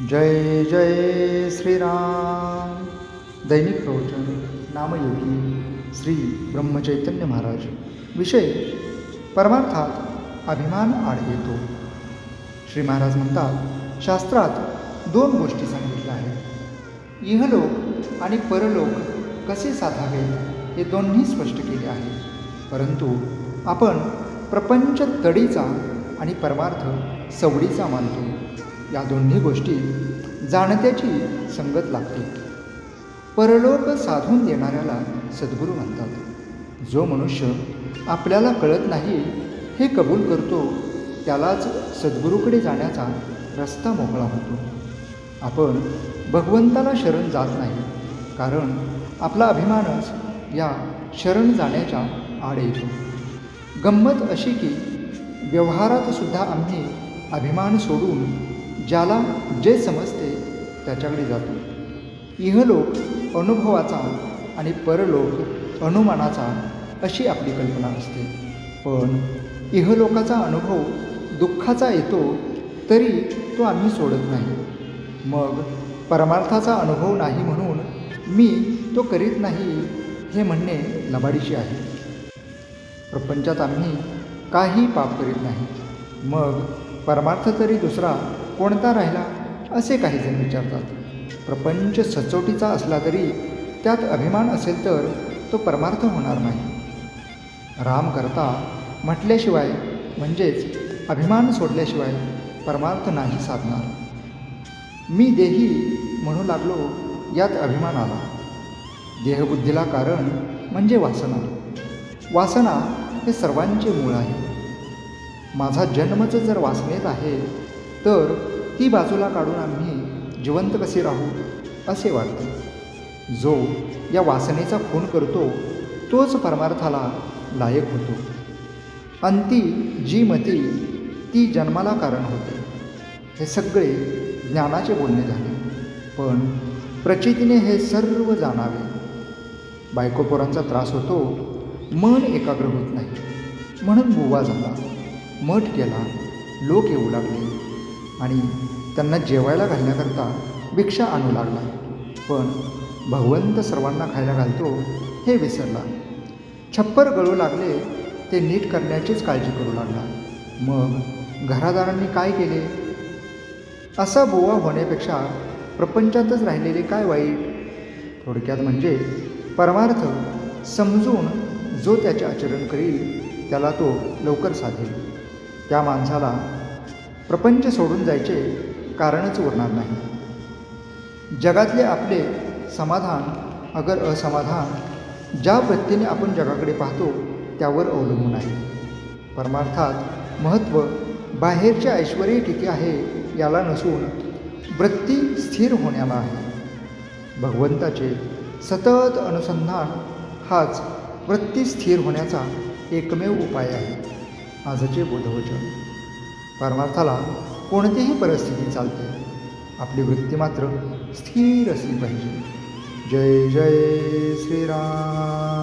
जय जय श्रीराम। दैनिक प्रवचन नामयोगी श्री ब्रह्मचैतन्य महाराज। विषय परमार्थात अभिमान आड येतो। श्री महाराज म्हणतात शास्त्रात दोन गोष्टी सांगितल्या आहेत. इहलोक आणि परलोक कसे साधावेत हे दोन्ही स्पष्ट केले आहे. परंतु आपण प्रपंच तडीचा आणि परमार्थ सवडीचा मानतो. या दोन्ही गोष्टी जाणत्याची संगत लागते. परलोक साधून देणाऱ्याला सद्गुरू म्हणतात. जो मनुष्य आपल्याला कळत नाही हे कबूल करतो त्यालाच सद्गुरूकडे जाण्याचा रस्ता मोकळा होतो. आपण भगवंताला शरण जात नाही कारण आपला अभिमानच या शरण जाण्याच्या आड येतो. गंमत अशी की व्यवहारातसुद्धा आम्ही अभिमान सोडून ज्याला जे समजते त्याच्याकडे जातो. इहलोक अनुभवाचा आणि परलोक अनुमानाचा अशी आपली कल्पना असते. पण इहलोकाचा अनुभव दुःखाचा येतो तरी तो आम्ही सोडत नाही. मग परमार्थाचा अनुभव नाही म्हणून मी तो करीत नाही हे म्हणणे लबाडीचे आहे. प्रपंचात आम्ही काही पाप करीत नाही. मग परमार्थ तरी दुसरा कोणता राहिला असे काही जण विचारतात. प्रपंच सचोटीचा असला तरी त्यात अभिमान असेल तर तो परमार्थ होणार नाही. राम करता म्हटल्याशिवाय म्हणजेच अभिमान सोडल्याशिवाय परमार्थ नाही साधणार. मी देही म्हणू लागलो यात अभिमान आला. देहबुद्धीला कारण म्हणजे वासना. वासना हे सर्वांचे मूळ आहे. माझा जन्मच जर वासनेत आहे तर ती बाजूला काढून आम्ही जिवंत कसे राहू असे वाटते. जो या वासनेचा खून करतो तोच परमार्थाला लायक होतो. अंती जी मती ती जन्माला कारण होते. हे सगळे ज्ञानाचे बोलणे झाले. पण प्रचितीने हे सर्व जाणावे. बायकोपोरांचा त्रास होतो मन एकाग्र होत नाही. म्हणून बुवा झाला. मठ केला लोक येऊ लागले. आणि त्यांना जेवायला घालण्याकरता भिक्षा आणू लागला. पण भगवंत सर्वांना खायला घालतो हे विसरला. छप्पर गळू लागले ते नीट करण्याचीच काळजी करू लागला. मग घरादारांनी काय केले? असा बोवा होण्यापेक्षा प्रपंचातच राहिलेले काय वाईट? थोडक्यात म्हणजे परमार्थ समजून जो त्याचे आचरण करील त्याला तो लवकर साधेल. त्या माणसाला प्रपंच सोडून जायचे कारणच उरणार नाही. जगातले आपले समाधान अगर असमाधान ज्या वृत्तीने आपण जगाकडे पाहतो त्यावर अवलंबून आहे. परमार्थात महत्त्व बाहेरचे ऐश्वर किती आहे याला नसून वृत्ती स्थिर होण्याला आहे. भगवंताचे सतत अनुसंधान हाच वृत्ती स्थिर होण्याचा एकमेव उपाय आहे. आजचे बोधवचन. परमार्थाला कोणतीही परिस्थिती चालते. आपली वृत्ती मात्र स्थिर असली पाहिजे. जय जय श्रीराम.